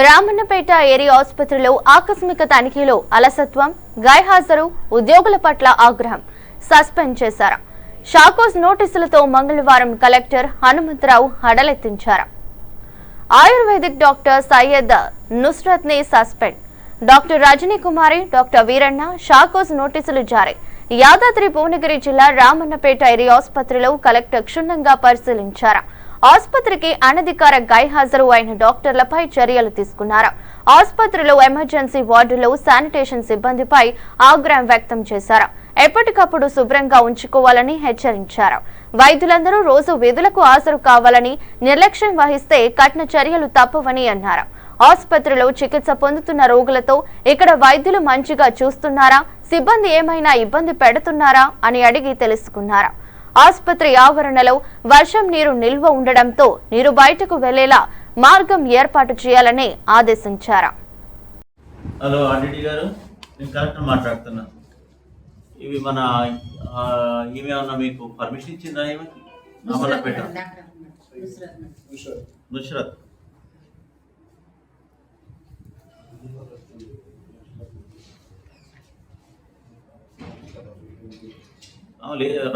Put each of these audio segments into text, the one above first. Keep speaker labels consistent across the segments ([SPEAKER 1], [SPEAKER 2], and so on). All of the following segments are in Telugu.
[SPEAKER 1] రామన్నపేట ఏరియా ఆసుపత్రిలో ఆకస్మిక తనిఖీలో అలసత్వం గైహాజరు ఉద్యోగుల పట్ల ఆగ్రహం. సస్పెండ్ చేశారు. షాకోస్ నోటీసులతో మంగళవారం కలెక్టర్ హనుమంతరావు హడలెత్తించారు. Ayurvedic doctor Syed నుస్రత్ని suspend. Doctor Rajani Kumari doctor Veeranna show cause నోటీసులు జారీ. యాదాద్రి భువనగిరి జిల్లా రామన్నపేట ఏరియా ఆసుపత్రిలో కలెక్టర్ క్షుణ్ణంగా పరిశీలించారు. ఆసుపత్రికి అనధికార గైహాజరు అయిన డాక్టర్లపై చర్యలు తీసుకున్నారు? ఆసుపత్రిలో ఎమర్జెన్సీ వార్డులో శానిటేషన్ సిబ్బందిపై ఆగ్రహం వ్యక్తం చేశారు? ఎప్పటికప్పుడు శుభ్రంగా ఉంచుకోవాలని హెచ్చరించారు? వైద్యులందరూ రోజు విధులకు హాజరు కావాలని నిర్లక్ష్యం వహిస్తే కఠిన చర్యలు తప్పవని అన్నారు? ఆసుపత్రిలో చికిత్స పొందుతున్న రోగులతో ఇక్కడ వైద్యులు మంచిగా చూస్తున్నారా? సిబ్బంది ఏమైనా ఇబ్బంది పెడుతున్నారా? అని అడిగి తెలుసుకున్నారా? ఆసుపత్రి ఆవరణలో వర్షం నీరు నిల్వ ఉండడంతో నీరు బయటకు వెళ్ళేలా మార్గం ఏర్పాటు చేయాలని ఆదేశించారు.
[SPEAKER 2] హలో ఆర్డిటి గారు. నేను కలెక్టర్ మాట్లాడుతున్నా. ఇవి మన ఆ, ఈమె ఏమన్నా మీకు పర్మిషన్ ఇచ్చిందా ఏమి నుష్రత్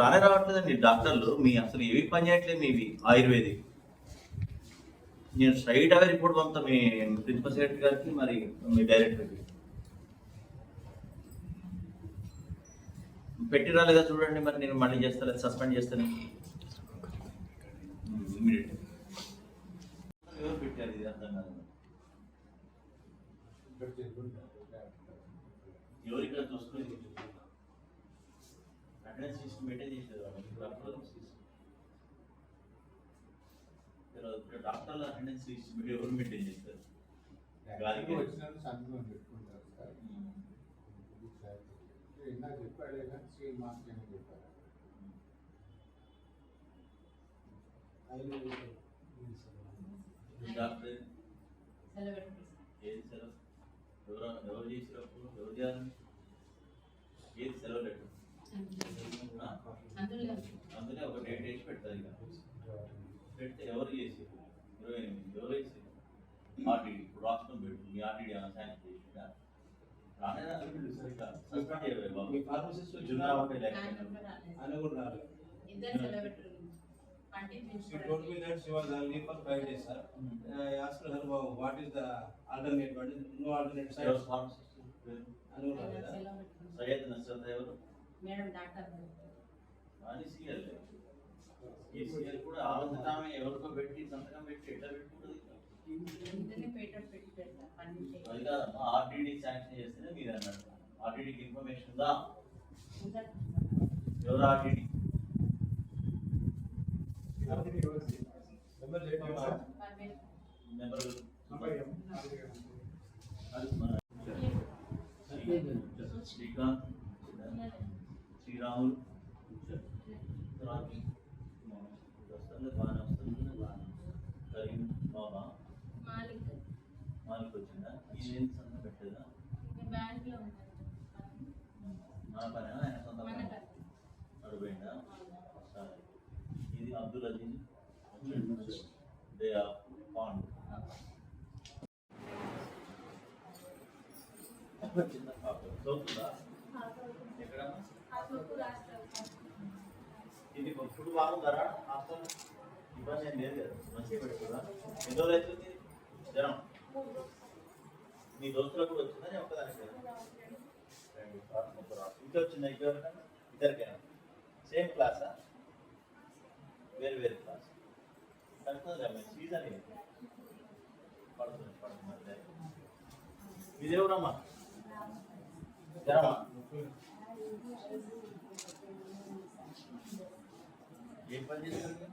[SPEAKER 2] రానే రావట్లేదండి. డాక్టర్లు మీ అసలు ఏవి పని చేయట్లేదు మీవి? ఆయుర్వేదిక్ నేను స్ట్రైట్ అవే రిపోర్ట్ పంపుతా. మీ ప్రిన్సిపల్ సెక్రటరీ గారికి మరి మీ డైరెక్టర్కి పెట్టి రాలేదా చూడండి మరి నేను మళ్ళీ చేస్తా సస్పెండ్ చేస్తాను. ఇమీడియట్ ఎవరు పెట్టారు? ఇది అర్థం కాదు. ఎవరు ఇక్కడ చూసుకుని అటెండెన్స్ సిస్టమ్ మెయింటైన్ చేసేది వాళ్ళు. ఇప్పుడు అప్రోచ్ సిస్టమ్ ఇక్కడ డాక్టర్ల అటెండెన్స్ సిస్టమ్ ఎవరు మెయింటైన్ చేస్తారు గాలికి.
[SPEAKER 3] వచ్చినప్పుడు సంతకం పెట్టుకుంటారు సార్ ఇందాక చెప్పాడే కానీ సీల్ మాస్క్ అని చెప్పారు
[SPEAKER 2] డాక్టర్ ఏది సెలవు ఎవరు ఎవరు చేసినప్పుడు ఎవరు చేయాలి ఏది సెలవు లెటర్ ఆ? అందులో ఒక డేట్ వేసి పెడతారు ఇక. పెడితే ఎవరు చేసి? ఇరవై ఎనిమిది. ఎవరు చేసి? ఆర్టీడీ. ఇప్పుడు రాష్ట్రం పెట్టు. మీ ఆర్టీడీ అన్న సైన్ చేసిందా? రానే రాలేదు సస్పెండ్ చేయవే బాబు.
[SPEAKER 4] మీ pharmacist
[SPEAKER 2] జున్నా ఒకటి లేకపోయినా
[SPEAKER 4] ఆయన కూడా రాలేదు. She told me that she was only for five days, sir. I asked her, "Wow, what is the alternate, what is, no alternate side?
[SPEAKER 2] ఎవరు pharmacist?
[SPEAKER 4] ఆయన కూడా రాలేదా?
[SPEAKER 2] సయ్యద్ నస్రత్ ఎవరు
[SPEAKER 5] మేడం డాక్టర్
[SPEAKER 2] అని సీఎల్ ఈ సీఎల్ కూడా ఆలోచితామే ఎవరికో పెట్టి సంతకం పెట్టి ఎట్లా పెట్టుకుంటుంది?
[SPEAKER 5] ఇంటర్నే పేటెంట్ పెట్టి పెడతా పని
[SPEAKER 2] అది కాదమ్మా ఆర్టీడీ శాంక్షన్ చేస్తేనే మీరు అన్నట్టు ఆర్టీడీకి ఇన్ఫర్మేషన్ ఉందా? ఎవరు ఆర్టీడీ
[SPEAKER 4] Number చెప్పమ్మా.
[SPEAKER 2] నెంబర్ శ్రీకాంత్. శ్రీరాములు రాజు వస్తుంది బాగానే వస్తుంది బాగానే కరీం బాబా
[SPEAKER 5] మాలిక్
[SPEAKER 2] మాలిక్ వచ్చిందా ఈయన సంతకం పెట్టేదా
[SPEAKER 5] బ్యాంక్ లో ఉంటారు
[SPEAKER 2] మన పని ఆయన సొంత
[SPEAKER 5] మన
[SPEAKER 2] పని
[SPEAKER 5] కట్టు.
[SPEAKER 2] అడిపోయిందా సరే ఇది Abdul Aziz they are pond చిన్న పాప చదువుతుందా ఎక్కడ ఇది ఫుడ్ బాగుందరా హాస్టల్ ఇబ్బంది ఏం లేదు. కదా మంచిగా పెడుతుందా ఎన్ని రోజులు అవుతుంది? జ్వరం. మీ దోస్తులకు కూడా వచ్చిందా? నేను ఒక్కదానికి రెండు ఇంకా వచ్చిందా ఇద్దరు ఇద్దరికైనా? సేమ్ క్లాసా? వేరు వేరు క్లాస్. కనుక సీజన్ ఇది పడుతుంది పడుతుంది ఇదేవుడమ్మా జ్వరమా? ఏం పని చేస్తారు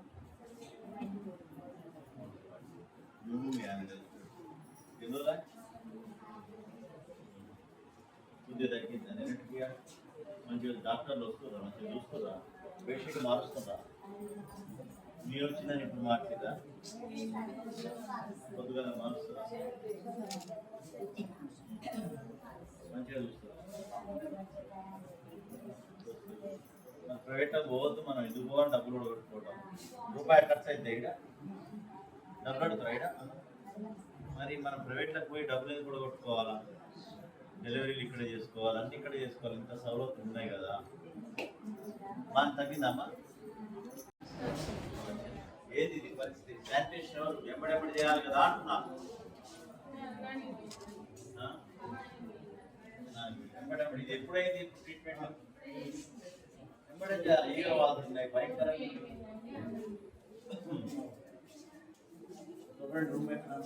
[SPEAKER 2] నువ్వు మీ ఆయన ఎందువల్ల కొద్దిగా తగ్గిందని అన్నిటికీ మంచిగా డాక్టర్లు వస్తుందా మంచిగా చూస్తుందా బెడ్షీట్ మారుస్తుందా మీరు వచ్చిందని ఇప్పుడు మార్చిదా కొద్దిగా మారుస్తుందా మంచిగా చూస్తుందా ప్రైవేట్ పోవద్దు మనం ఎందుకు పోవాలి? డబ్బులు కూడా రూపాయి ఖర్చు అయితే ఇక్కడ డబ్బులు అడుగుతారు ఇక్కడ మరి మనం ప్రైవేట్లకు పోయి డబ్బులు కూడా కొట్టుకోవాలా? డెలివరీలు ఇక్కడ చేసుకోవాలి అన్నీ ఇక్కడ చేసుకోవాలి. ఇంత సౌలభ్యం ఉన్నాయి కదా. మన తగ్గిందమ్మా ఏది ఇది పరిస్థితి? శానిటేషన్ ఎప్పుడెప్పుడు చేయాలి కదా అంటున్నా. ఎప్పుడెప్పుడు ఇది ఎప్పుడైంది? Treatment ఎప్పుడే చేయాలి ఈగ వాదుతున్నాయి భయంకరంగా చూడండి రూమ్ ఎక్కడ